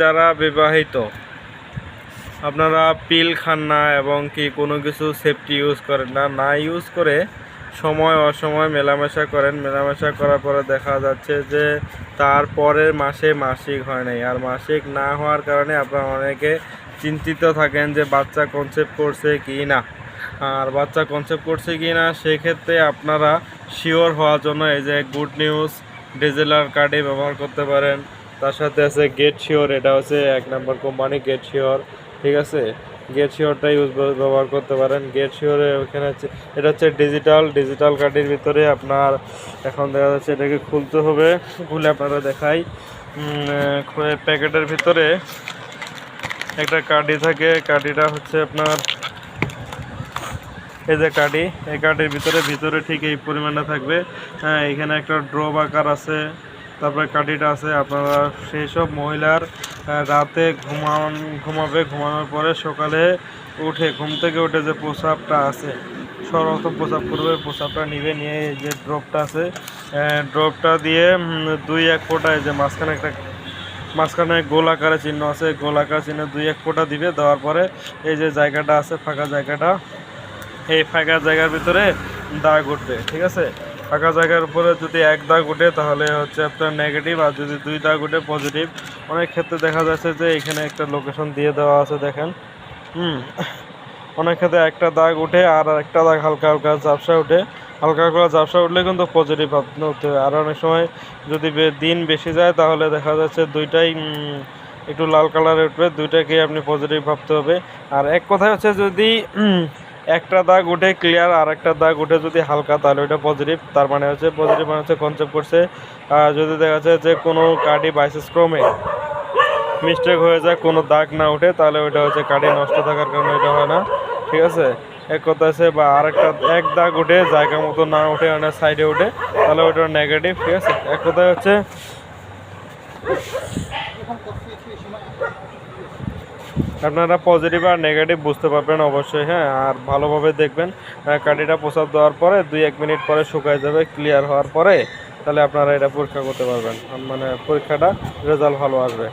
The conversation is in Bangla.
যারা বিবাহিত, আপনারা পিল খান না এবং কি কোনো কিছু সেফটি ইউজ করেন না না ইউজ করে সময় অসময় মেলামেশা করেন। মেলামেশা করার পরে দেখা যাচ্ছে যে তার পরের মাসে মাসিক হয় নাই। আর মাসিক না হওয়ার কারণে আপনারা অনেকে চিন্তিত থাকেন যে বাচ্চা কনসেপ্ট করছে কি না। আর বাচ্চা কনসেপ্ট করছে কি না, সেক্ষেত্রে আপনারা শিওর হওয়ার জন্য এই যে গুড নিউজ ডিজেলার কার্ডে ব্যবহার করতে পারেন। তার সাথে আছে গেট শিওর এটা হচ্ছে এক নম্বর কোম্পানি গেট শিওর ঠিক আছে? গেট শিওরটা ইউজ ব্যবহার করতে পারেন। গেট শিওরে ওখানে হচ্ছে, এটা হচ্ছে ডিজিটাল ডিজিটাল কার্ডের ভিতরে আপনার এখন দেখা যাচ্ছে এটাকে খুলতে হবে, খুলে আপনারা দেখাই। প্যাকেটের ভিতরে একটা কার্ডি থাকে। কার্ডিটা হচ্ছে আপনার, এই যে কার্ডি এই কার্ডের ভিতরে ভিতরে ঠিক এই পরিমাণটা থাকবে। হ্যাঁ এখানে একটা ড্রপ আকার আছে। তারপরে কাঠিটা আছে আপনারা সেই সব মহিলার রাতে ঘুমান ঘুমাবে। ঘুমানোর পরে সকালে উঠে ঘুম থেকে উঠে যে প্রসাবটা আছে, সর্বপ্রথম প্রসাব করবে, প্রসাবটা নিবে, নিয়ে যে ড্রপটা আছে ড্রপটা দিয়ে দুই এক ফোঁটায় যে মাঝখানে একটা মাঝখানে গোল আকারে চিহ্ন আছে গোল আকার চিহ্ন দুই এক ফোঁটা দিবে, দেওয়ার পরে এই যে জায়গাটা আছে, ফাঁকা জায়গাটা, এই ফাঁকা জায়গার ভিতরে দাগ উঠবে, ঠিক আছে? ফাঁকা জায়গার উপরে যদি এক দাগ উঠে, তাহলে হচ্ছে আপনার নেগেটিভ আর যদি দুই দাগ উঠে পজিটিভ অনেক ক্ষেত্রে দেখা যাচ্ছে যে এখানে একটা লোকেশন দিয়ে দেওয়া আছে, দেখেন। হুম। অনেক ক্ষেত্রে একটা দাগ উঠে আর একটা দাগ হালকা হালকা ঝাপসা উঠে। হালকা হালকা ঝাপসা উঠলে কিন্তু পজিটিভ হতে হবে আর অনেক সময় যদি দিন বেশি যায়, তাহলে দেখা যাচ্ছে দুইটাই একটু লাল কালারে উঠবে। দুইটাকে আপনি পজিটিভ ভাবতে হবে। আর এক কথায় হচ্ছে যদি একটা দাগ উঠে ক্লিয়ার আর একটা দাগ উঠে যদি হালকা, তাহলে ওইটা পজিটিভ তার মানে হচ্ছে পজিটিভ মানে হচ্ছে কনসেপ্ট করছে। আর যদি দেখা যাচ্ছে যে কোনো কার্ডি বাইসেস ক্রমে মিস্টেক হয়ে যায়, কোনো দাগ না উঠে, তাহলে ওইটা হচ্ছে কাঠি নষ্ট থাকার কারণে এটা হয় না। ঠিক আছে? এক কথা আছে বা আরেকটা এক দাগ উঠে, জায়গা মতো না উঠে মানে সাইডে উঠে, তাহলে ওইটা নেগেটিভ ঠিক আছে? এক কথায় হচ্ছে আপনারা পজিটিভ আর নেগেটিভ বুঝতে পারবেন অবশ্যই হ্যাঁ আর ভালোভাবে দেখবেন কাঠিটা প্রসাব দেওয়ার পরে দুই এক মিনিট পরে শুকায় যাবে ক্লিয়ার হওয়ার পরে তাহলে আপনারা এটা পরীক্ষা করতে পারবেন। মানে পরীক্ষাটা রেজাল্ট ভালো আসবে।